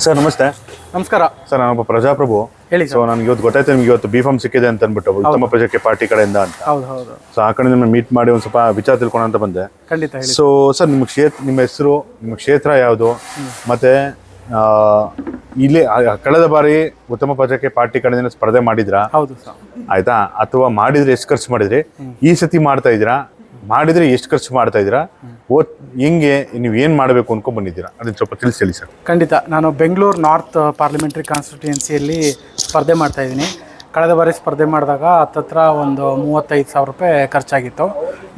Sir ನಮಸ್ತೆ. ನಮಸ್ಕಾರ. Sir ನಾನೊಬ್ಬ ಪ್ರಜಾಪ್ರಭು. ಹೇಳಿ ಸೊ ನನಗೆ ಇವತ್ತು ಗೊತ್ತಾಯ್ತು ನಿಮ್ಗೆ ಇವತ್ತು ಬಿ ಫಾರ್ಮ್ ಸಿಕ್ಕಿದೆ ಅಂತ ಅಂದ್ಬಿಟ್ಟು ಉತ್ತಮ ಪ್ರಜೆಕ್ಕೆ ಪಾರ್ಟಿ ಕಡೆಯಿಂದ ಅಂತ. ಹೌದು ಹೌದು. ಸೊ ಆ ಕಡೆ ನಿಮ್ಮ ಮೀಟ್ ಮಾಡಿ ಒಂದು ಸ್ವಲ್ಪ ವಿಚಾರ ತಿಳ್ಕೊಳ ಅಂತ ಬಂದೆ. ಖಂಡಿತ ಹೇಳಿ ಸೊ ಸರ್ ನಿಮ್ಗೆ ಕ್ಷೇತ್ರ ನಿಮ್ಮ ಹೆಸರು ನಿಮ್ಮ ಕ್ಷೇತ್ರ ಯಾವುದು? ಮತ್ತೆ ಆ, ಇಲ್ಲಿ ಆ- ಕಳೆದ ಬಾರಿ ಉತ್ತಮ ಪ್ರಜಾಕ್ಕೆ ಪಾರ್ಟಿ ಕಡೆಯಿಂದ ಸ್ಪರ್ಧೆ ಮಾಡಿದ್ರಾ? ಹೌದು ಸರ್. ಆಯ್ತಾ? ಅಥವಾ ಮಾಡಿದ್ರೆ ಎಷ್ಟು ಖರ್ಚು ಮಾಡಿದ್ರಿ? ಈ ಸತಿ ಮಾಡ್ತಾ ಇದ್ದೀರಾ? ಮಾಡಿದ್ರೆ ಎಷ್ಟು ಖರ್ಚು ಮಾಡ್ತಾ ಇದ್ದೀರಾ? ಹೆಂಗೆ, ನೀವು ಏನು ಮಾಡಬೇಕು ಅನ್ಕೊಂಡ್ ಬಂದಿದ್ದೀರಾ ಅದನ್ನ ಸ್ವಲ್ಪ ತಿಳಿಸಿ ಸರ್. ಖಂಡಿತ. ನಾನು ಬೆಂಗಳೂರು ನಾರ್ತ್ ಪಾರ್ಲಿಮೆಂಟ್ರಿ ಕಾನ್ಸ್ಟಿಟ್ಯೂಯೆನ್ಸಿಯಲ್ಲಿ ಸ್ಪರ್ಧೆ ಮಾಡ್ತಾ ಇದ್ದೀನಿ. ಕಳೆದ ಬಾರಿ ಸ್ಪರ್ಧೆ ಮಾಡಿದಾಗ ಹತ್ತತ್ರ ಒಂದು ಮೂವತ್ತೈದು ಸಾವಿರ ರೂಪಾಯಿ ಖರ್ಚಾಗಿತ್ತು.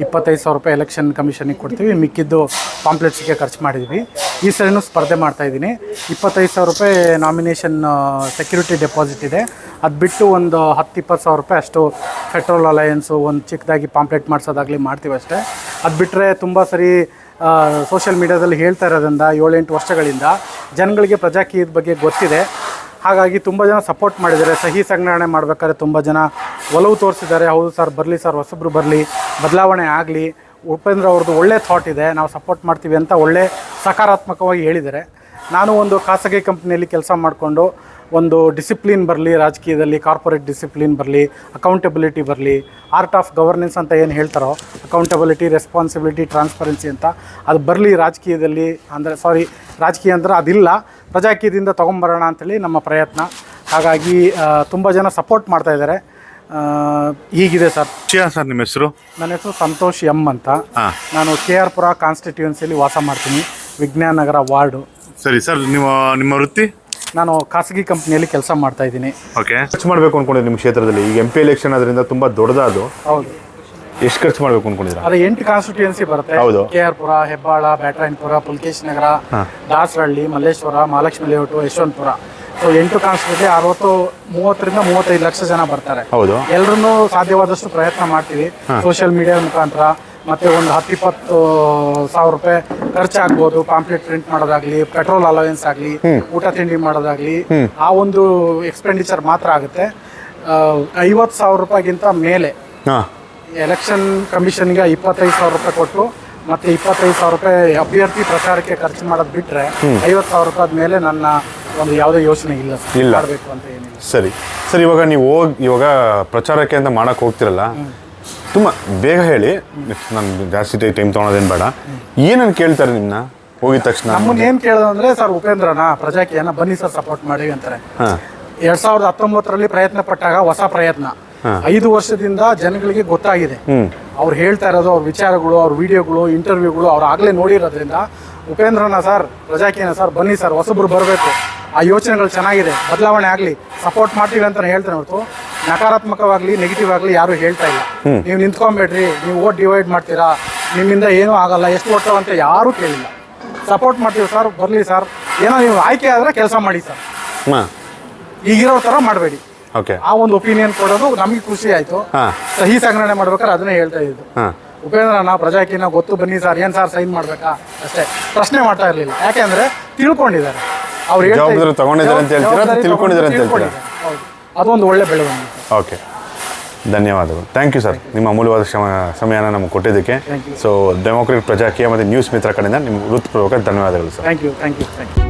ಇಪ್ಪತ್ತೈದು ಸಾವಿರ ರೂಪಾಯಿ ಎಲೆಕ್ಷನ್ ಕಮಿಷನಿಗೆ ಕೊಡ್ತೀವಿ. ಮಿಕ್ಕಿದ್ದು ಪಾಂಪ್ಲೆಟ್ಸ್ಗೆ ಖರ್ಚು ಮಾಡಿದ್ವಿ. ಈ ಸರಿನೂ ಸ್ಪರ್ಧೆ ಮಾಡ್ತಾಯಿದ್ದೀನಿ ಇಪ್ಪತ್ತೈದು ಸಾವಿರ ರೂಪಾಯಿ ನಾಮಿನೇಷನ್ ಸೆಕ್ಯೂರಿಟಿ ಡೆಪಾಸಿಟ್ ಇದೆ. ಅದು ಬಿಟ್ಟು ಒಂದು ಹತ್ತು ಇಪ್ಪತ್ತು ಸಾವಿರ ರೂಪಾಯಿ ಅಷ್ಟು ಪೆಟ್ರೋಲ್ ಅಲಯನ್ಸು ಒಂದು ಚಿಕ್ಕದಾಗಿ ಪಾಂಪ್ಲೆಟ್ ಮಾಡಿಸೋದಾಗಲಿ ಮಾಡ್ತೀವಿ ಅಷ್ಟೇ. ಅದು ಬಿಟ್ಟರೆ ತುಂಬ ಸರಿ ಸೋಷಿಯಲ್ ಮೀಡ್ಯಾದಲ್ಲಿ ಹೇಳ್ತಾ ಇರೋದ್ರಿಂದ ಏಳೆಂಟು ವರ್ಷಗಳಿಂದ ಜನಗಳಿಗೆ ಪ್ರಜಾಕೀಯದ ಬಗ್ಗೆ ಗೊತ್ತಿದೆ. ಹಾಗಾಗಿ ತುಂಬ ಜನ ಸಪೋರ್ಟ್ ಮಾಡಿದ್ದಾರೆ. ಸಹಿ ಸಂಗ್ರಹಣೆ ಮಾಡಬೇಕಾದ್ರೆ ತುಂಬ ಜನ ಒಲವು ತೋರಿಸಿದ್ದಾರೆ. ಹೌದು ಸರ್ ಬರಲಿ ಸರ್ ಹೊಸಬ್ರು ಬರಲಿ, ಬದಲಾವಣೆ ಆಗಲಿ. ಉಪೇಂದ್ರ ಅವ್ರದ್ದು ಒಳ್ಳೆ ಥಾಟ್ ಇದೆ. ನಾವು ಸಪೋರ್ಟ್ ಮಾಡ್ತೀವಿ ಅಂತ ಒಳ್ಳೆ ಸಕಾರಾತ್ಮಕವಾಗಿ ಹೇಳಿದ್ದಾರೆ. ನಾನು ಒಂದು ಖಾಸಗಿ ಕಂಪ್ನಿಯಲ್ಲಿ ಕೆಲಸ ಮಾಡಿಕೊಂಡು ಒಂದು ಡಿಸಿಪ್ಲಿನ್ ಬರಲಿ ರಾಜಕೀಯದಲ್ಲಿ ಕಾರ್ಪೊರೇಟ್ ಡಿಸಿಪ್ಲಿನ್ ಬರಲಿ ಅಕೌಂಟೆಬಿಲಿಟಿ ಬರಲಿ ಆರ್ಟ್ ಆಫ್ ಗವರ್ನೆನ್ಸ್ ಅಂತ ಏನು ಹೇಳ್ತಾರೋ ಅಕೌಂಟೆಬಿಲಿಟಿ ರೆಸ್ಪಾನ್ಸಿಬಿಲಿಟಿ ಟ್ರಾನ್ಸ್ಪರೆನ್ಸಿ ಅಂತ ಅದು ಬರಲಿ ರಾಜಕೀಯದಲ್ಲಿ ಅಂದರೆ ಸಾರಿ ರಾಜಕೀಯ ಅಂದ್ರೆ ಅದಿಲ್ಲ ಪ್ರಜಾಕೀಯದಿಂದ ತೊಗೊಂಬರೋಣ ಅಂತೇಳಿ ನಮ್ಮ ಪ್ರಯತ್ನ. ಹಾಗಾಗಿ ತುಂಬ ಜನ ಸಪೋರ್ಟ್ ಮಾಡ್ತಾ ಇದ್ದಾರೆ. ಹೀಗಿದೆ ಸರ್. ಸರ್ ನಿಮ್ಮ ಹೆಸರು? ನನ್ನ ಹೆಸರು ಸಂತೋಷ್ ಎಂ ಅಂತ. ನಾನು ಕೆ ಆರ್ ಪುರ ಕಾನ್ಸ್ಟಿಟ್ಯೂನ್ಸಿಯಲ್ಲಿ ವಾಸ ಮಾಡ್ತೀನಿ. ವಿಜ್ಞಾನ ನಗರ ವಾರ್ಡು. ಸರಿ ಸರ್ ನಿಮ್ಮ ನಿಮ್ಮ ವೃತ್ತಿ? ನಾನು ಖಾಸಗಿ ಕಂಪ್ನಿಯಲ್ಲಿ ಕೆಲಸ ಮಾಡ್ತಾ ಇದ್ದೀನಿ. ಓಕೆ. ಖರ್ಚು ಮಾಡಬೇಕು ಅನ್ಕೊಂಡಿದ್ದೀನಿ ನಿಮ್ಮ ಕ್ಷೇತ್ರದಲ್ಲಿ. ಈಗ ಎಂ ಪಿ ಎಲೆಕ್ಷನ್ ಅದರಿಂದ ತುಂಬ ದೊಡ್ಡದಾದು ಹೌದು. ಎಷ್ಟು ಖರ್ಚು ಮಾಡಬೇಕು ಅನ್ಕೊಂಡಿದ್ದೀರಾ? ಅದೇ ಎಂಟು ಕಾನ್ಸ್ಟಿಟ್ಯೂನ್ಸಿ ಬರುತ್ತೆ. ಹೌದು. K R Pura Hebbal Byatarayanapura Pulakeshi Nagar Dasarahalli Malleshwara Mahalakshmi layout Yeshwanthpur so ಎಂಟು ಕಾನ್ಸ್ಟಿಟ್ಯೂನ್ಸಿ ಅರವತ್ತು ಮೂವತ್ತರಿಂದ ಮೂವತ್ತೈದು ಲಕ್ಷ ಜನ ಬರ್ತಾರೆ. ಹೌದು. ಎಲ್ಲರನ್ನೂ ಸಾಧ್ಯವಾದಷ್ಟು ಪ್ರಯತ್ನ ಮಾಡ್ತೀವಿ. ಸೋಷಿಯಲ್ ಮೀಡಿಯಾ ಮುಖಾಂತರ ಮತ್ತೆ ಒಂದು ಹತ್ತು ಇಪ್ಪತ್ತು ಸಾವಿರ ರೂಪಾಯಿ ಖರ್ಚಾಗ್ಬೋದು ಪಾಂಪ್ಲೆಟ್ ಪ್ರಿಂಟ್ ಮಾಡೋದಾಗ್ಲಿ ಪೆಟ್ರೋಲ್ ಅಲವೆನ್ಸ್ ಆಗಲಿ ಊಟ ತಿಂಡಿ ಮಾಡೋದಾಗ್ಲಿ ಆ ಒಂದು ಎಕ್ಸ್ಪೆಂಡಿಚರ್ ಮಾತ್ರ ಆಗುತ್ತೆ. ಐವತ್ತು ಸಾವಿರ ರೂಪಾಯಿಗಿಂತ ಮೇಲೆ ಹಾಂ. ಎಲೆಕ್ಷನ್ ಕಮಿಷನ್ಗೆ ಇಪ್ಪತ್ತೈದು ಸಾವಿರ ರೂಪಾಯಿ ಕೊಟ್ಟು ಮತ್ತೆ ಇಪ್ಪತ್ತೈದು ಸಾವಿರ ರೂಪಾಯಿ ಅಭ್ಯರ್ಥಿ ಪ್ರಚಾರಕ್ಕೆ ಖರ್ಚು ಮಾಡೋದು ಬಿಟ್ರೆ ಐವತ್ತು ಸಾವಿರ ರೂಪಾಯಿ ಮೇಲೆ ನನ್ನ ಒಂದು ಯಾವುದೇ ಯೋಚನೆ ಇಲ್ಲ. ಇಲ್ಲ. ಮಾಡಬೇಕು ಅಂತ ಏನಿಲ್ಲ. ಸರಿ. ಸರ್ ಇವಾಗ ನೀವು ಹೋಗಿ ಇವಾಗ ಪ್ರಚಾರಕ್ಕೆ ಅಂತ ಮಾಡಕ್ಕೆ ಹೋಗ್ತಿರಲ್ಲ. ತುಂಬ ಬೇಗ ಹೇಳಿ. ನಾನು ಜಾಸ್ತಿ ಟೈಮ್ ತೊಗೊಳೋದೇನು ಬೇಡ. ಏನನ್ನು ಕೇಳ್ತಾರೆ ನಿಮ್ಮನ್ನ ಹೋಗಿದ ತಕ್ಷಣ? ನಮ್ಮನ್ನ ಏನು ಕೇಳೋದಂದ್ರೆ ಸರ್ ಉಪೇಂದ್ರನ ಏನ ಬನ್ನಿ ಸರ್ ಸಪೋರ್ಟ್ ಮಾಡಿ ಅಂತಾರೆ. ಎರಡ್ ಸಾವಿರದ ಹತ್ತೊಂಬತ್ತರಲ್ಲಿ ಪ್ರಯತ್ನ ಪಟ್ಟಾಗ ಹೊಸ ಪ್ರಯತ್ನ. ಐದು ವರ್ಷದಿಂದ ಜನಗಳಿಗೆ ಗೊತ್ತಾಗಿದೆ. ಅವ್ರು ಹೇಳ್ತಾ ಇರೋದು ಅವ್ರ ವಿಚಾರಗಳು ಅವ್ರ ವಿಡಿಯೋಗಳು ಇಂಟರ್ವ್ಯೂಗಳು ಅವ್ರು ಆಗಲೇ ನೋಡಿರೋದ್ರಿಂದ ಉಪೇಂದ್ರನ ಸರ್ ಪ್ರಜಾಕಿಯನ್ನ ಸರ್ ಬನ್ನಿ ಸರ್ ಹೊಸಬ್ರು ಬರಬೇಕು. ಆ ಯೋಚನೆಗಳು ಚೆನ್ನಾಗಿದೆ. ಬದಲಾವಣೆ ಆಗಲಿ ಸಪೋರ್ಟ್ ಮಾಡ್ತೀವಿ ಅಂತ ಹೇಳ್ತಾನೆ ಹೊರತು. ನಕಾರಾತ್ಮಕವಾಗ್ಲಿ ನೆಗೆಟಿವ್ ಆಗಲಿ ಯಾರು ಹೇಳ್ತಾ ಇಲ್ಲ. ನೀವು ನಿಂತ್ಕೊಂಬೇಡ್ರಿ ನೀವು ಓಟ್ ಡಿವೈಡ್ ಮಾಡ್ತೀರಾ ನಿಮ್ಮಿಂದ ಏನೂ ಆಗಲ್ಲ ಎಷ್ಟು ಓಟು ಅಂತ ಯಾರೂ ಕೇಳಿಲ್ಲ. ಸಪೋರ್ಟ್ ಮಾಡ್ತೀವಿ ಸರ್ ಬರಲಿ ಸರ್ ಏನೋ ನೀವು ಆಯ್ಕೆ ಆದರೆ ಕೆಲಸ ಮಾಡಿ ಸರ್ ಈಗಿರೋ ಥರ ಮಾಡಬೇಡಿ. ಓಕೆ. ಆ ಒಂದು ಒಪಿನಿಯನ್ ಕೊಡೋದು ನಮಗೆ ಖುಷಿ ಆಯ್ತು. ಸಹಿ ಸಂಗ್ರಹಣೆ ಮಾಡ್ಬೇಕಾದ್ರೆ ಅದನ್ನೇ ಹೇಳ್ತಾ ಇದ್ದು ಉಪೇಂದ್ರ ನಾವು ಪ್ರಜಾಕಿನ ಗೊತ್ತು ಬನ್ನಿ ಸರ್ ಏನು ಸರ್ ಸೈನ್ ಮಾಡಬೇಕಾ? ಅಷ್ಟೇ. ಪ್ರಶ್ನೆ ಮಾಡ್ತಾ ಇರಲಿಲ್ಲ. ಯಾಕೆಂದರೆ ತಿಳ್ಕೊಂಡಿದ್ದಾರೆ. ಅವ್ರು ಜವಾಬ್ದಾರಿ ತಗೊಂಡಿದ್ದಾರೆ ಅಂತ ಹೇಳ್ತೀರಾ ಅಥವಾ ತಿಳ್ಕೊಂಡಿದ್ದಾರೆ ಅಂತ ಹೇಳ್ತೀರಾ? ಅದೊಂದು ಒಳ್ಳೆ ಬೆಳವಣಿಗೆ. ಓಕೆ. ಧನ್ಯವಾದಗಳು. ಥ್ಯಾಂಕ್ ಯು ಸರ್ ನಿಮ್ಮ ಅಮೂಲ್ಯವಾದ ಶ್ರಮ ಸಮಯನ ನಮಗೆ ಕೊಟ್ಟಿದ್ದಕ್ಕೆ. ಸೊ ಡೆಮೋಕ್ರೆಟಿಕ್ ಪ್ರಜಾಕೀಯ ಮತ್ತು ನ್ಯೂಸ್ ಮಿತ್ರ ಕಡೆಯಿಂದ ನಿಮ್ಗೆ ಹೃತ್ಪೂರ್ವಕ ಧನ್ಯವಾದಗಳು sir thank you thank you thank you